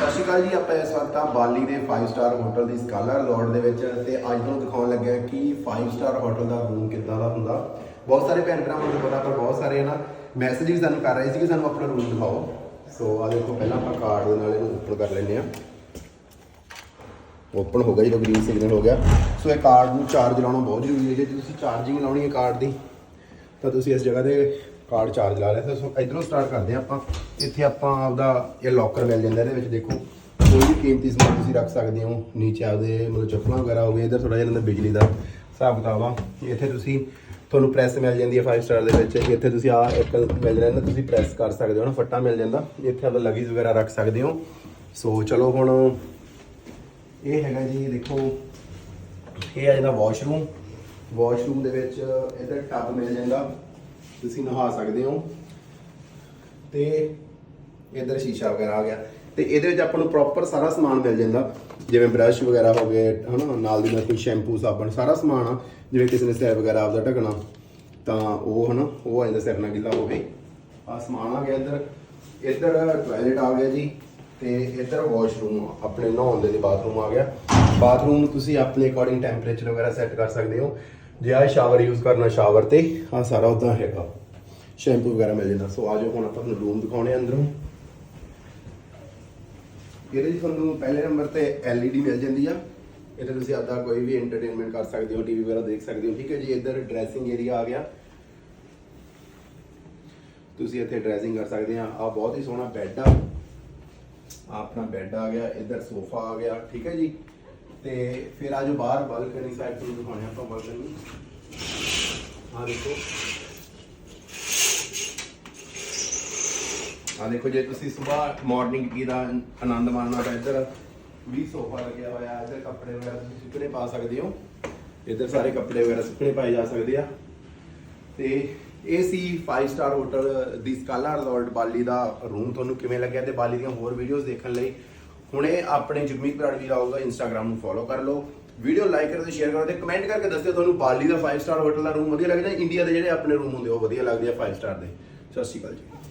ਸਤਿ ਸ਼੍ਰੀ ਅਕਾਲ ਜੀ, ਆਪਾਂ ਇਸ ਵਕਤ ਆ ਬਾਲੀ ਦੇ 5 ਸਟਾਰ ਹੋਟਲ ਦੀ ਸਕਾਲਾ ਰਿਜ਼ੋਰਟ ਦੇ ਵਿੱਚ ਤੇ ਅੱਜ ਤੁਹਾਨੂੰ ਦਿਖਾਉਣ ਲੱਗਿਆ ਕਿ 5 ਸਟਾਰ ਹੋਟਲ ਦਾ ਰੂਮ ਕਿੱਦਾਂ ਦਾ ਹੁੰਦਾ। ਬਹੁਤ ਸਾਰੇ ਭੈਣ ਭਰਾਵਾਂ ਨੂੰ ਪਤਾ ਪਰ ਬਹੁਤ ਸਾਰੇ ਨਾ ਮੈਸੇਜ ਸਾਨੂੰ ਕਰ ਰਹੇ ਸੀ ਕਿ ਸਾਨੂੰ ਆਪਣਾ ਰੂਮ ਦਿਖਾਓ। ਸੋ ਆ ਦੇਖੋ, ਪਹਿਲਾਂ ਆਪਾਂ ਕਾਰਡ ਦੇ ਨਾਲ ਇਹਨੂੰ ਓਪਨ ਕਰ ਲੈਂਦੇ ਆ ਓਪਨ ਹੋ ਗਿਆ ਜਦੋਂ ਗ੍ਰੀਨ ਸਿਗਨਲ ਹੋ ਗਿਆ। ਸੋ ਇਹ ਕਾਰਡ ਨੂੰ ਚਾਰਜ ਲਾਉਣਾ ਬਹੁਤ ਜ਼ਰੂਰੀ ਹੈ। ਜੇ ਤੁਸੀਂ ਚਾਰਜਿੰਗ ਲਾਉਣੀ ਹੈ ਕਾਰਡ ਦੀ, ਤਾਂ ਤੁਸੀਂ ਇਸ ਜਗ੍ਹਾ ਤੇ ਕਾਰਡ ਚਾਰਜ ਲਾ ਲਿਆ। ਤਾਂ ਸੋ ਇਧਰੋਂ ਸਟਾਰਟ ਕਰਦੇ ਹਾਂ ਆਪਾਂ। ਇੱਥੇ ਆਪਾਂ ਆਪਦਾ ਇਹ ਲੋਕਰ ਮਿਲ ਜਾਂਦਾ, ਇਹਦੇ ਵਿੱਚ ਦੇਖੋ, ਕੋਈ ਵੀ ਕੀਮਤੀ ਸਮਾਨ ਤੁਸੀਂ ਰੱਖ ਸਕਦੇ ਹੋ। ਨੀਚੇ ਆਪਦੇ ਮਤਲਬ ਚੱਪਲਾਂ ਵਗੈਰਾ ਹੋ ਗਏ ਇਧਰ ਥੋੜਾ ਜਿਹਾ ਇਹਨਾਂ ਦਾ ਬਿਜਲੀ ਦਾ ਹਿਸਾਬ ਕਿਤਾਬ ਆ। ਇੱਥੇ ਤੁਸੀਂ ਤੁਹਾਨੂੰ ਪ੍ਰੈਸ ਮਿਲ ਜਾਂਦੀ ਹੈ 5 ਸਟਾਰ ਦੇ ਵਿੱਚ। ਇੱਥੇ ਤੁਸੀਂ ਆ ਇੱਕ ਮਿਲ ਜਾਂਦਾ ਤੁਸੀਂ ਪ੍ਰੈਸ ਕਰ ਸਕਦੇ ਹੋ ਨਾ ਫੱਟਾ ਮਿਲ ਜਾਂਦਾ। ਇੱਥੇ ਆਪਦਾ ਲਗੇਜ ਵਗੈਰਾ ਰੱਖ ਸਕਦੇ ਹੋ। ਸੋ ਚਲੋ ਹੁਣ ਇਹ ਹੈਗਾ ਜੀ, ਦੇਖੋ, ਇਹ ਆ ਜਿਹੜਾ ਵਾਸ਼ਰੂਮ ਵਾਸ਼ਰੂਮ ਦੇ ਵਿੱਚ ਇਧਰ ਟੱਬ ਮਿਲ ਜਾਂਦਾ। ਤੁਸੀਂ ਨਹਾ ਸਕਦੇ ਹੋ। ਤੇ ਇਧਰ ਸ਼ੀਸ਼ਾ ਵਗੈਰਾ ਆ ਗਿਆ। ਤੇ ਇਹਦੇ ਵਿੱਚ ਆਪਾਂ ਨੂੰ ਪ੍ਰੋਪਰ ਸਾਰਾ ਸਮਾਨ ਮਿਲ ਜਾਂਦਾ। ਜਿਵੇਂ ਬ੍ਰਸ਼ ਵਗੈਰਾ ਹੋ ਗਏ, ਹਨਾ, ਨਾਲ ਦੀ ਨਾਲ ਕੋਈ ਸ਼ੈਂਪੂ ਸਾਬਣ, ਸਾਰਾ ਸਮਾਨ ਆ। ਜਿਵੇਂ ਕਿਸੇ ਨੇ ਸਿਰ ਵਗੈਰਾ ਆਪਦਾ ਢਕਣਾ, ਤਾਂ ਉਹ, ਹਨਾ, ਉਹ ਆ ਜਾਂਦਾ, ਸਿਰ ਨਾਲ ਗਿੱਲਾ ਹੋਵੇ। ਆ ਸਮਾਨ ਆ ਗਿਆ ਇੱਧਰ। ਇੱਧਰ ਟਾਇਲਟ ਆ ਗਿਆ ਜੀ। ਤੇ ਇੱਧਰ ਵਾਸ਼ਰੂਮ ਆਪਣੇ ਨਹਾਉਣ ਦੇ ਲਈ ਬਾਥਰੂਮ ਆ ਗਿਆ। ਬਾਥਰੂਮ ਨੂੰ ਤੁਸੀਂ ਆਪਣੇ ਅਕੋਰਡਿੰਗ ਟੈਂਪਰੇਚਰ ਵਗੈਰਾ ਸੈੱਟ ਕਰ ਸਕਦੇ ਹੋ। ਜੇ ਆ ਸ਼ਾਵਰ ਯੂਜ਼ ਕਰਨਾ ਸ਼ਾਵਰ ਤੇ ਆ ਸਾਰਾ ਉਦਾਂ ਹੈਗਾ। ਸ਼ੈਂਪੂ ਵਗੈਰਾ ਮਿਲ ਜਾਂਦਾ। ਸੋ ਆਜੋ ਹੁਣ ਆਪਾਂ ਤੁਹਾਨੂੰ ਰੂਮ ਦਿਖਾਉਣੇ ਆ ਅੰਦਰੋਂ। ਇਹਦੇ 'ਚ ਤੁਹਾਨੂੰ ਪਹਿਲੇ ਨੰਬਰ ਤੇ LED ਮਿਲ ਜਾਂਦੀ ਆ। ਇੱਥੇ ਤੁਸੀਂ ਆਪਦਾ ਕੋਈ ਵੀ ਐਂਟਰਟੇਨਮੈਂਟ ਕਰ ਸਕਦੇ ਹੋ ਟੀਵੀ ਵਗੈਰਾ ਦੇਖ ਸਕਦੇ ਹੋ। ਠੀਕ ਹੈ ਜੀ, ਇੱਧਰ ਡਰੈਸਿੰਗ ਏਰੀਆ ਆ ਗਿਆ। ਤੁਸੀਂ ਇੱਥੇ ਡਰੈਸਿੰਗ ਕਰ ਸਕਦੇ ਆ। ਆ ਬਹੁਤ ਹੀ ਸੋਹਣਾ ਬੈੱਡ ਆ। ਆਹ ਆਪਣਾ ਬੈੱਡ ਆ ਗਿਆ। ਇੱਧਰ ਸੋਫਾ ਆ ਗਿਆ। ਠੀਕ ਹੈ ਜੀ। ਤੇ ਫਿਰ ਆ ਜੋ ਬਾਹਰ ਬਾਲਕਨੀ ਸਾਈਡ ਤੋਂ ਦਿਖਾਉਣੇ ਆਪਾਂ ਬਾਲਕਨੀ ਆ ਦੇਖੋ। ਆ ਦੇਖੋ ਜੇ ਤੁਸੀਂ ਸਵੇਰ ਮਾਰਨਿੰਗ ਟੀ ਦਾ ਆਨੰਦ ਮਾਣਨਾ ਤਾਂ ਇੱਧਰ? ਵੀ ਸੋਫਾ ਲੱਗਿਆ ਹੋਇਆ, ਇੱਧਰ ਕੱਪੜੇ ਵਗੈਰਾ ਤੁਸੀਂ ਸੁੱਕਣੇ ਪਾ ਸਕਦੇ ਹੋ। ਇੱਧਰ ਸਾਰੇ ਕੱਪੜੇ ਵਗੈਰਾ ਸੁੱਕਣੇ ਪਾਏ ਜਾ ਸਕਦੇ ਆ। ਤੇ ਇਹ ਸੀ 5 ਸਟਾਰ ਹੋਟਲ ਦੀ ਸਕਾਲਾ ਰਿਜ਼ੋਰਟ ਬਾਲੀ ਦਾ ਰੂਮ ਤੁਹਾਨੂੰ ਕਿਵੇਂ ਲੱਗਿਆ ਤੇ ਬਾਲੀ ਦੀਆਂ ਹੋਰ ਵੀਡੀਓਜ਼ ਦੇਖਣ ਲਈ? ਹੁਣੇ ਆਪਣੇ ਜਗਮੀਤ ਬਰਾੜ ਵੀਰ ਆਊਗਾ ਇੰਸਟਾਗ੍ਰam ਨੂੰ ਫੋਲੋ ਕਰ ਲਓ। ਵੀਡੀਓ ਲਾਈਕ ਕਰੋ ਤੇ ਸ਼ੇਅਰ ਕਰੋ ਤੇ ਕਮੈਂਟ ਕਰਕੇ ਦੱਸਿਓ ਤੁਹਾਨੂੰ ਬਾਲੀ ਦਾ 5 ਸਟਾਰ ਹੋਟਲ ਦਾ ਰੂਮ ਵਧੀਆ ਲੱਗਦਾ ਇੰਡੀਆ ਦੇ ਜਿਹੜੇ ਆਪਣੇ ਰੂਮ ਹੁੰਦੇ ਉਹ ਵਧੀਆ ਲੱਗਦੇ ਆ 5 ਸਟਾਰ ਦੇ। ਸਤਿ ਸ਼੍ਰੀ ਅਕਾਲ ਜੀ।